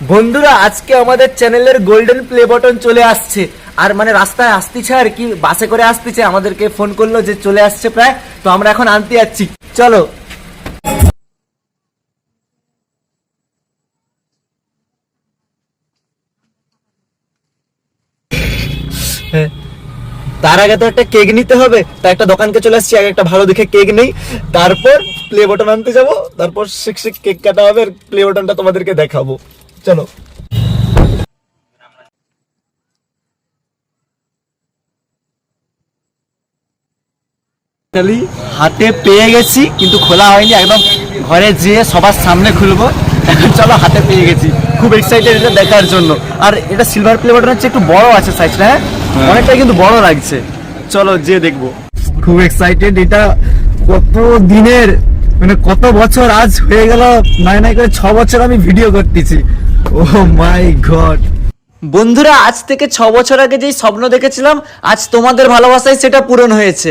বন্ধুরা, আজকে আমাদের চ্যানেলের গোল্ডেন প্লে বটন চলে আসছে। আর মানে রাস্তায় আসতেছে আর কি, বাসে করে আসতেছে, আমাদেরকে ফোন করল যে চলে আসছে প্রায়। তো আমরা এখন আনতে যাচ্ছি। চলো। হ্যাঁ। তার আগে তো একটা কেক নিতে হবে। তা একটা দোকানকে চলে আসছি, আগে একটা ভালো দেখে কেক নেই। তারপর প্লে বটন আনতে যাব, তারপর শিক শিক কেক কাটা হবে প্লে বটনটা তোমাদেরকে দেখাবো। চলো। হাতে পেয়ে গেছি কিন্তু খোলা হয়নি। একদম ঘরে যেয়ে সবার সামনে খুলবো। চলো হাতে পেয়ে গেছি। খুব এক্সাইটেড এটা দেখার জন্য। আর এটা সিলভার প্লে বাটন হচ্ছে একটু বড় আছে সাইজটা হ্যাঁ? অনেকটা কিন্তু বড় লাগছে। চলো যে দেখব। খুব এক্সাইটেড এটা কত দিনের মানে কত বছর আজ হয়ে গেল নয় নয় করে ছ বছর আমি ভিডিও করতেছি। ও মাই গড বন্ধুরা আজ থেকে ছ বছর আগে যেই স্বপ্ন দেখেছিলাম আজ তোমাদের ভালোবাসায় সেটা পূরণ হয়েছে।